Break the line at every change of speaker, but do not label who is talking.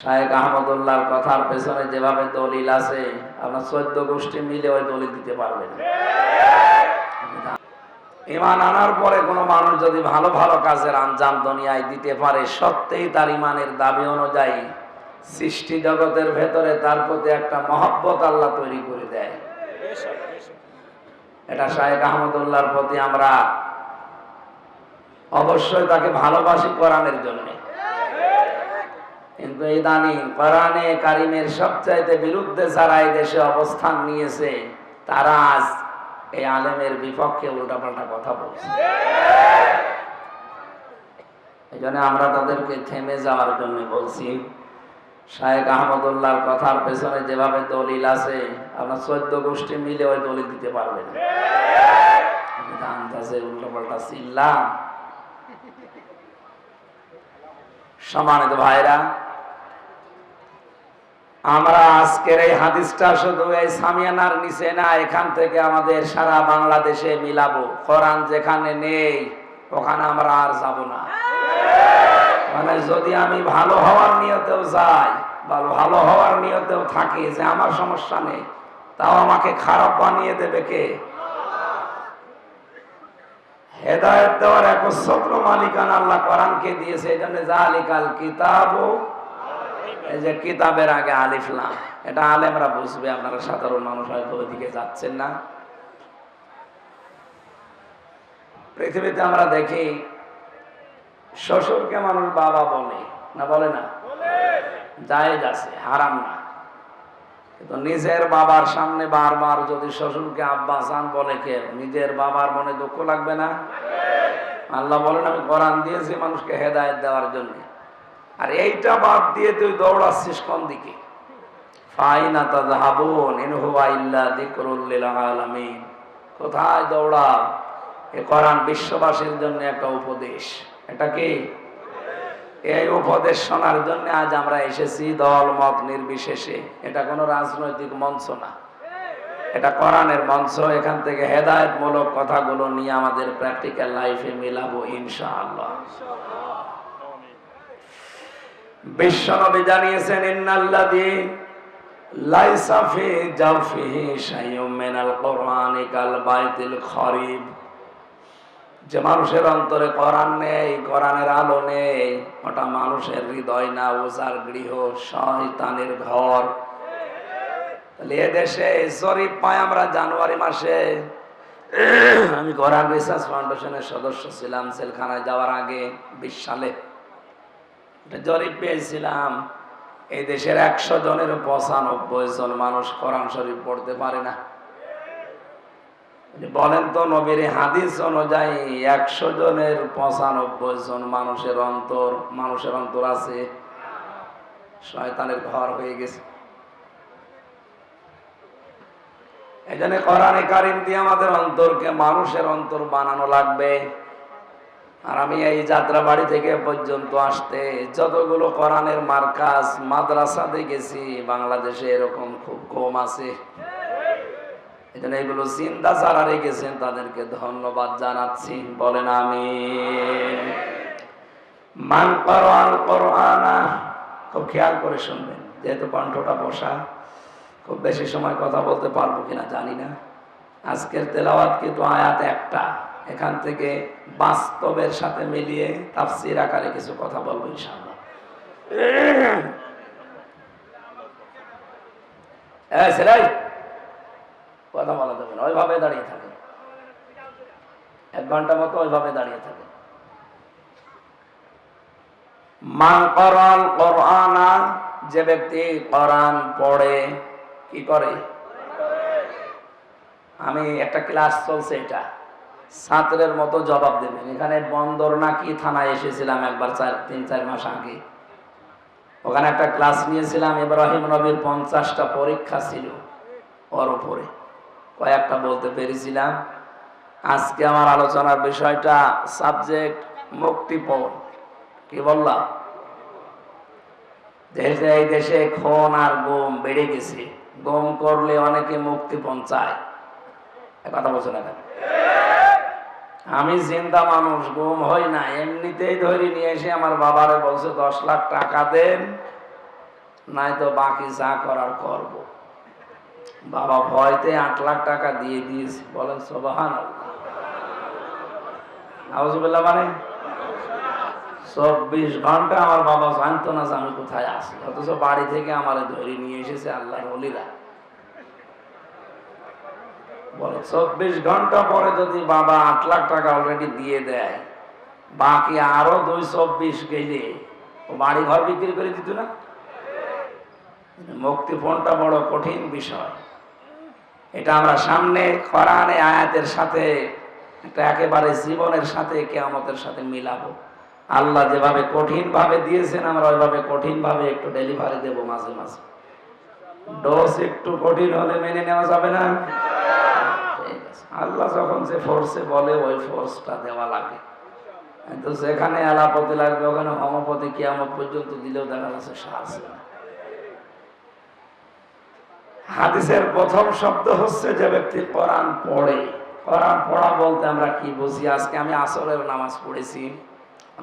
শাহেক আহমদুল্লাহর কথার পেছনে যেভাবে দলিল আছে আপনার চোদ্দ গোষ্ঠী মিলে ওই দলিল দিতে পারবে ইমান আনার পরে কোনো মানুষ যদি ভালো ভালো কাজের আঞ্জাম দুনিয়ায় দিতে পারে, সত্যিই তার ইমানের দাবি অনুযায়ী সৃষ্টি জগতের ভেতরে তার প্রতি একটা মহব্বত আল্লাহ তৈরি করে দেয়। এটা শাহেক আহমদুল্লাহর প্রতি আমরা অবশ্যই তাকে ভালোবাসি কোরআনের জন্য। কিন্তু ইদানিং কোরআনে কারিমের সবচাইতে বিরুদ্ধে যারা এই দেশে অবস্থান নিয়েছে, তারা আজ এই আলেমের বিপক্ষে উল্টাপাল্টা কথা বলছে। এই জন্য আমরা তাদেরকে থেমে যাওয়ার জন্য বলছি শাহেক আহমদুল্লাহর কথার পেছনে যেভাবে দলিল আছে আপনার চোদ্দ গোষ্ঠী মিলে ওই দলিল দিতে পারবে না। আন্দাজে সমানিত ভাইরা আমরা আজকের এই হাদিসটা শুধু এই সামিয়ানার নিচে না, এখান থেকে আমাদের সারা বাংলাদেশে মিলাবো। কোরআন যেখানে নেই, ওখানে আমরা আর যাব না। মানে যদি আমি ভালো হওয়ার নিয়তেও যাই বা ভালো হওয়ার নিয়তেও থাকি যে আমার সমস্যা নেই, তাও আমাকে খারাপ বানিয়ে দেবে কে? হেদায়ত দেওয়ার একচ্ছত্র মালিকান আল্লাহ কোরআনকে দিয়েছে এই জন্য জালিকাল কিতাব এই যে কিতাবের আগে আলিফলাম এটা আলেমরা বুঝবে, আপনারা সাধারণ মানুষ হয়তো ওইদিকে যাচ্ছেন না। পৃথিবীতে আমরা দেখি, শ্বশুরকে মানুষ বাবা বলে, না বলে না? জায়েজ আছে, হারাম না। কিন্তু নিজের বাবার সামনে বারবার যদি শ্বশুরকে আব্বা জান বলে কেউ, নিজের বাবার মনে দুঃখ লাগবে না? আল্লাহ বলেন, আমি কোরআন দিয়েছি মানুষকে হেদায়ত দেওয়ার জন্য। আর এইটা বাদ দিয়ে তুই দৌড়াচ্ছিস কোন দিকে? ফাইনা আলামিন। কোথায় দৌড়াও এ কোরআন বিশ্ববাসীর জন্য একটা উপদেশ। এটা কি? এই উপদেশ শোনার জন্য আজ আমরা এসেছি দল মত নির্বিশেষে। এটা কোনো রাজনৈতিক মঞ্চ না। এটা কোরআনের মঞ্চ। এখান থেকে হেদায়তমূলক কথাগুলো নিয়ে আমাদের প্র্যাকটিক্যাল লাইফে মিলাবো ইনশাআল্লাহ। বিশ্বনবী জানিয়েছেন শাইউম মিনাল কাল খরিব। যে মানুষের অন্তরে কোরআন নেই, কোরআনের আলো নেই, ওটা মানুষের হৃদয় না গৃহ, শয়তানের ঘর। তাহলে পাই আমরা জানুয়ারি মাসে। আমি কোরআন রিসার্চ ফাউন্ডেশনের সদস্য ছিলাম সেলখানায় যাওয়ার আগে বিশ সালে। জরিপ পেয়েছিলাম, এই দেশের একশো জনের পঁচানব্বই জন মানুষ কোরআন শরীফ পড়তে পারে না। বলেন তো নবীর হাদিস অনুযায়ী একশো জনের পঁচানব্বই জন মানুষের অন্তর মানুষের অন্তর আছে, শয়তানের ঘর হয়ে গেছে। এই জন্য কোরআনে কারিম দিয়ে আমাদের অন্তরকে মানুষের অন্তর বানানো লাগবে। আর আমি এই যাত্রা বাড়ি থেকে পর্যন্ত আসতে যতগুলো কোরআনের মার্কাজ মাদ্রাসা দেখেছি, বাংলাদেশে এরকম খুব কম আছে। এগুলো চিন্তা যারা রেখেছেন তাদেরকে ধন্যবাদ জানাচ্ছি। বলেন আমি মান খুব খেয়াল করে শুনবেন, যেহেতু কণ্ঠটা বসা, খুব বেশি সময় কথা বলতে পারব কিনা জানি না। আজকের তেলাওয়াত কিন্তু আয়াত একটা। এখান থেকে বাস্তবের সাথে মিলিয়ে তাফসির আকারে কিছু কথা বলব ইনশাআল্লাহ। কথা বলা যাবে ওইভাবে দাঁড়িয়ে থাকে এক ঘণ্টা মতো ওইভাবে দাঁড়িয়ে থাকে মান করল কোরআনা, যে ব্যক্তি কোরআন পড়ে, কি করে? আমি একটা ক্লাস চলছে এটা। ছাত্রের মতো জবাব দেবেন। এখানে বন্দর নাকি থানায় এসেছিলাম একবার চার, তিন, চার মাস আগে। ওখানে একটা ক্লাস নিয়েছিলাম, ইব্রাহিম নবীর পঞ্চাশটা পরীক্ষা ছিল ওর ওপরে কয়েকটা বলতে পেরেছিলাম। আজকে আমার আলোচনার বিষয়টা সাবজেক্ট মুক্তিপণ। কি বললাম দেশে, এই দেশে খন আর গম বেড়ে গেছে। গম করলে অনেকে মুক্তিপণ চায়। কথা বলছো না আমি চিন্তা মানুষ গুম হই না। এমনিতেই ধরে নিয়ে এসে আমার বাবারে বলছে, দশ লাখ টাকা দেন নাই তো বাকি যা করার করব। বাবা ভয়তে আট লাখ টাকা দিয়ে দিয়েছে। বলেন সবাহান আউজুবিল্লাহ মানে? চব্বিশ ঘণ্টা আমার বাবা জানতো না যে আমি কোথায় আছি। অথচ বাড়ি থেকে আমার ধরে নিয়ে এসেছে আল্লাহর অলিরা চব্বিশ ঘণ্টা পরে যদি বাবা আট লাখ টাকা অলরেডি দিয়ে দেয়, বাকি আরও দুই চব্বিশ গেলে বাড়ি ঘর বিক্রি করে দিত না? মুক্তিপণটা বড় কঠিন বিষয়। এটা আমরা সামনে কোরআনে আয়াতের সাথে, একটা একেবারে জীবনের সাথে, কেয়ামতের সাথে মিলাবো। আল্লাহ যেভাবে কঠিন ভাবে দিয়েছেন, আমরা ওইভাবে কঠিন ভাবে একটু ডেলিভারি দেব মাঝে মাঝে। ডোজ একটু কঠিন হলে মেনে নেওয়া যাবে না। আল্লাহ যখন যে ফোর্সে বলে, ওই ফোর্সটা দেওয়া লাগে। কিন্তু যেখানে আলাপতি লাগবে, ওখানে হোমোপতি কিয়ামত পর্যন্ত দিলেও দেখা যাচ্ছে সাহস না। হাদিসের প্রথম শব্দ হচ্ছে যে ব্যক্তি কোরআন পড়ে। কোরআন পড়া বলতে আমরা কি বুঝি? আজকে আমি আসরের নামাজ পড়েছি।